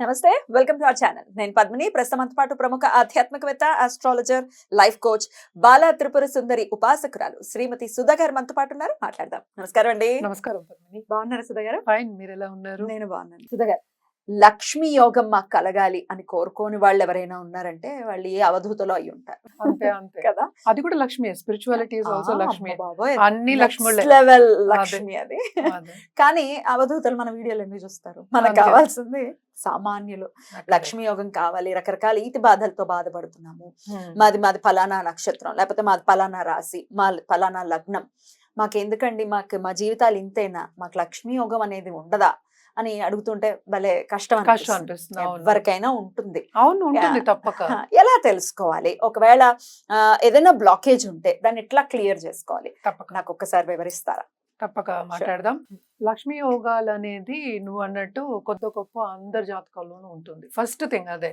నమస్తే welcome to our channel. నేను పద్మిని ప్రస్తుతం పాటు ప్రముఖ ఆధ్యాత్మికవేత్త astrologer life coach Bala Tripura Sundari ఉపాసకురాలు Shrimati Sudha garu మనతో పాటు ఉన్నారు. మాట్లాడదాం. నమస్కారం అండి. నమస్కారం పద్మిని. బాగున్నారా సుధా గారు ఫైన్ మీరు ఎలా ఉన్నారు? నేను బాగున్నాను. సుధా గారు లక్ష్మీ యోగం మాకు కలగాలి అని కోరుకోని వాళ్ళు ఎవరైనా ఉన్నారంటే వాళ్ళు ఏ అవధూతలో అయి ఉంటారు. అంతే అంతే. కదా? అది కూడా లక్ష్మి స్పిరిచువాలిటీ ఆల్సో లక్ష్మి. అన్ని లెవెల్ లక్ష్మి అది. కానీ అవధూతలు మన వీడియోలు ఎందుకు చూస్తారు? మనకు. కావాల్సింది సామాన్యులు. లక్ష్మీ యోగం కావాలి రకరకాల ఈతి బాధలతో బాధపడుతున్నాము. మాది మాది ఫలానా నక్షత్రం లేకపోతే మాది ఫలానా రాశి మా ఫలానా లగ్నం. మాకు ఎందుకండి మాకు మా జీవితాలు ఇంతేనా? మాకు లక్ష్మీ యోగం అనేది ఉండదా? అని అడుగుతుంటే భలే కష్టం కష్టం అనిపిస్తుంది. ఎవరికైనా ఉంటుంది. అవును ఉంటుంది. తప్పక. ఎలా తెలుసుకోవాలి? ఒకవేళ ఏదైనా బ్లాకేజ్ ఉంటే దాన్ని ఎట్లా క్లియర్ చేసుకోవాలి? తప్పక. నాకు ఒక్కసారి వివరిస్తారా? తప్పక మాట్లాడదాం. లక్ష్మీ యోగాలు అనేది నువ్వు అన్నట్టు కొద్ది గొప్ప అందరి జాతకాల్లోనూ ఉంటుంది. ఫస్ట్ థింగ్ అదే.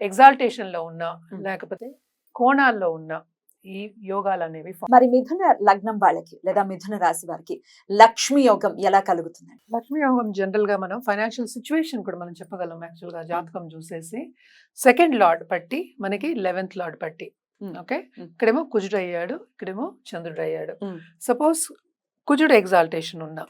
ఎగ్జాల్టేషన్లో ఉన్నా. లేకపోతే కోణాల్లో ఉన్నా ఈ యోగాలు అనేవి మరి మిథున లగ్నం వాళ్ళకి లేదా మిథున రాశి వారికి లక్ష్మీ యోగం ఎలా కలుగుతుందండి లక్ష్మీ యోగం జనరల్గా మనం ఫైనాన్షియల్ సిచ్యువేషన్ కూడా మనం చెప్పగలం యాక్చువల్గా జాతకం చూసేసి సెకండ్ లార్డ్ పట్టి మనకి లెవెన్త్ లార్డ్ పట్టి. ఓకే. ఇక్కడేమో కుజుడు అయ్యాడు ఇక్కడేమో చంద్రుడు అయ్యాడు. సపోజ్ కుజుడు ఎగ్జాల్టేషన్ ఉన్నా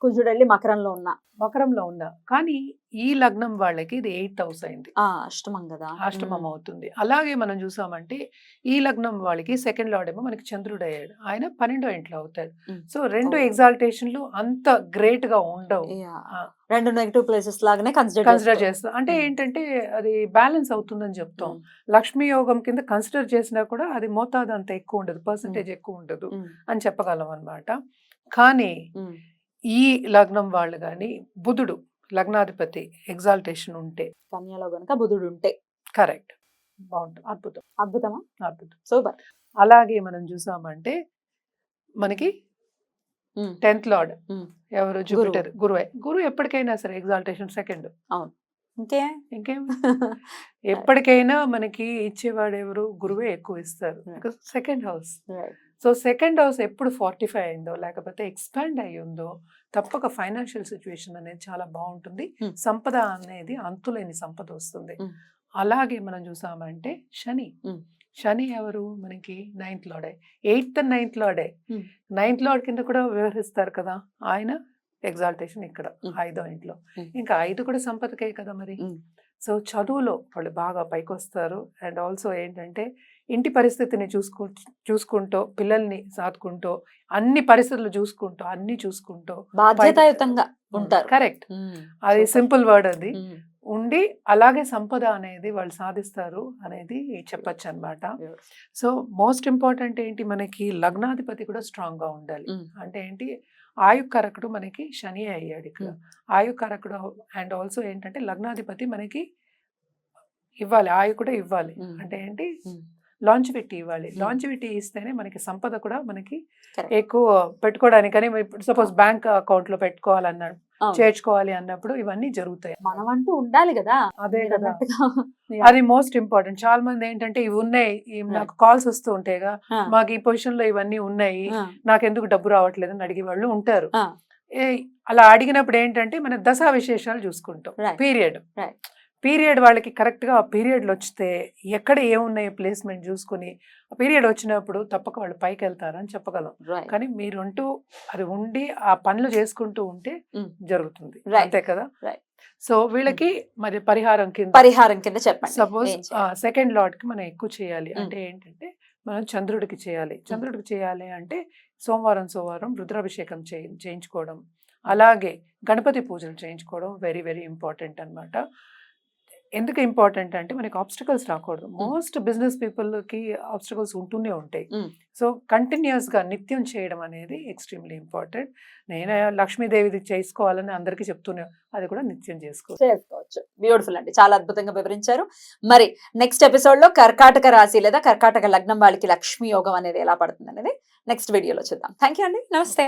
కుజుడు వెళ్ళి మకరంలో ఉన్న. మకరంలో ఉన్నా. కానీ ఈ లగ్నం వాళ్ళకి ఇది ఎయిత్ హౌస్ అయింది. ఆ అష్టమం కదా? అష్టమం అవుతుంది. అలాగే మనం చూసామంటే ఈ లగ్నం వాళ్ళకి సెకండ్ లార్డ్ ఏమో మనకి చంద్రుడు అయ్యాడు. ఆయన పన్నెండో ఇంట్లో అవుతాడు. సో రెండు. ఎగ్జాల్టేషన్లు అంత గ్రేట్గా ఉండవు. రెండు నెగిటివ్ ప్లేసెస్ లాగానే కన్సిడర్ కన్సిడర్ చేస్తాం అంటే. ఏంటంటే అది బ్యాలెన్స్ అవుతుందని చెప్తాం. లక్ష్మీ యోగం కింద కన్సిడర్ చేసినా కూడా అది మోతాదు అంత ఎక్కువ ఉండదు. పర్సంటేజ్ ఎక్కువ ఉండదు అని చెప్పగలం అన్నమాట. కానీ ఈ లగ్నం వాళ్ళు కానీ బుధుడు లగ్నాధిపతి ఎగ్జాల్టేషన్ ఉంటే కన్యలో గనుక బుధుడు ఉంటే. కరెక్ట్. బాగుంటుంది. అద్భుతం. అద్భుతమా? అద్భుతం. సూపర్. అలాగే మనం చూసామంటే మనకి టెన్త్ లార్డ్. ఎవరు? జూపిటర్. గురువే. గురువు ఎప్పటికైనా సరే ఎగ్జాల్టేషన్ సెకండ్. ఇంకే? ఇంకేం? ఎప్పటికైనా మనకి ఇచ్చేవాడు ఎవరు గురువే ఎక్కువ ఇస్తారు. Second house. So second house ఎప్పుడు ఫార్టిఫై అయిందో లేకపోతే ఎక్స్పాండ్ అయ్యి ఉందో తప్పక ఫైనాన్షియల్ సిచ్యువేషన్ అనేది చాలా బాగుంటుంది. సంపద అనేది అంతులేని సంపద వస్తుంది. అలాగే మనం చూసామంటే శని. శని ఎవరు మనకి నైన్త్ లాడే ఎయిత్ నైన్త్ లాడే. నైన్త్ లార్డ్ కింద కూడా వ్యవహరిస్తారు కదా ఆయన ఎగ్జాల్టేషన్ ఇక్కడ. ఐదో ఇంట్లో. ఇంకా ఐదు కూడా సంపదకే కదా మరి. సో చదువులో వాళ్ళు బాగా పైకి వస్తారు అండ్ ఆల్సో ఏంటంటే ఇంటి పరిస్థితిని చూసుకు చూసుకుంటూ పిల్లల్ని సాదుకుంటూ అన్ని పరిస్థితులు చూసుకుంటూ అన్ని చూసుకుంటూ బాధ్యతాయుతంగా ఉంటారు. కరెక్ట్. అది. సింపుల్ వర్డ్ అది. ఉండి అలాగే సంపద అనేది వాళ్ళు సాధిస్తారు అనేది చెప్పొచ్చు అనమాట. సో మోస్ట్ ఇంపార్టెంట్ ఏంటి మనకి? లగ్నాధిపతి కూడా స్ట్రాంగ్గా ఉండాలి. అంటే ఏంటి? ఆయుకరకుడు మనకి శని అయ్యాడు ఇక్కడ. ఆయుకరకుడు అండ్ ఆల్సో ఏంటంటే లగ్నాధిపతి మనకి ఇవ్వాలి. ఆయు కూడా ఇవ్వాలి. అంటే ఏంటి. లాంచివిటీ ఇవ్వాలి. లాంచివిటీ ఇస్తేనే మనకి సంపద కూడా మనకి. ఎక్కువ పెట్టుకోవడానికి కానీ ఇప్పుడు సపోజ్ బ్యాంక్ అకౌంట్లో పెట్టుకోవాలన్నాడు. చేర్చుకోవాలి అన్నప్పుడు ఇవన్నీ జరుగుతాయి. మనం అంటూ ఉండాలి కదా. అదే కదా. అది మోస్ట్ ఇంపార్టెంట్. చాలా మంది ఏంటంటే ఇవి ఉన్నాయి నాకు కాల్స్ వస్తూ ఉంటాయిగా మాకు ఈ పొజిషన్లో ఇవన్నీ ఉన్నాయి ఆ, నాకు ఎందుకు డబ్బు రావట్లేదు అని అడిగే వాళ్ళు ఉంటారు. అలా అడిగినప్పుడు ఏంటంటే మన దశా విశేషాలు చూసుకుంటాం. పీరియడ్. పీరియడ్ వాళ్ళకి కరెక్ట్గా ఆ పీరియడ్లు వస్తే ఎక్కడ ఏమున్నాయో ప్లేస్మెంట్ చూసుకుని ఆ పీరియడ్ వచ్చినప్పుడు తప్పక వాళ్ళు పైకి వెళ్తారని చెప్పగలం. కానీ మీరుంటూ అది ఉండి ఆ పనులు చేసుకుంటూ ఉంటే. జరుగుతుంది. అంతే కదా. సో వీళ్ళకి మరి పరిహారం కింద పరిహారం కింద చెప్పండి సపోజ్? సెకండ్ లార్డ్కి మనం ఎక్కువ చేయాలి. అంటే ఏంటంటే మనం చంద్రుడికి చేయాలి చంద్రుడికి చేయాలి అంటే సోమవారం సోమవారం రుద్రాభిషేకం చేయి చేయించుకోవడం అలాగే గణపతి పూజలు చేయించుకోవడం వెరీ వెరీ ఇంపార్టెంట్ అన్నమాట ఎందుకు ఇంపార్టెంట్ అంటే మనకి ఆబ్స్టికల్స్ రాకూడదు. మోస్ట్ బిజినెస్ పీపుల్కి ఆబ్స్టికల్స్ ఉంటూనే ఉంటాయి. సో కంటిన్యూస్గా నిత్యం చేయడం అనేది ఎక్స్ట్రీమ్లీ ఇంపార్టెంట్ నేను లక్ష్మీదేవిది చేసుకోవాలని అందరికీ చెప్తూనే అది కూడా నిత్యం చేసుకో చేసుకోవచ్చు. బ్యూటిఫుల్ అండి. చాలా అద్భుతంగా వివరించారు. మరి నెక్స్ట్ ఎపిసోడ్లో కర్కాటక రాశి లేదా కర్కాటక లగ్నం వాళ్ళకి లక్ష్మీ యోగం అనేది ఎలా పడుతుంది అనేది నెక్స్ట్ వీడియోలో చూద్దాం. థ్యాంక్ యూ అండి. నమస్తే.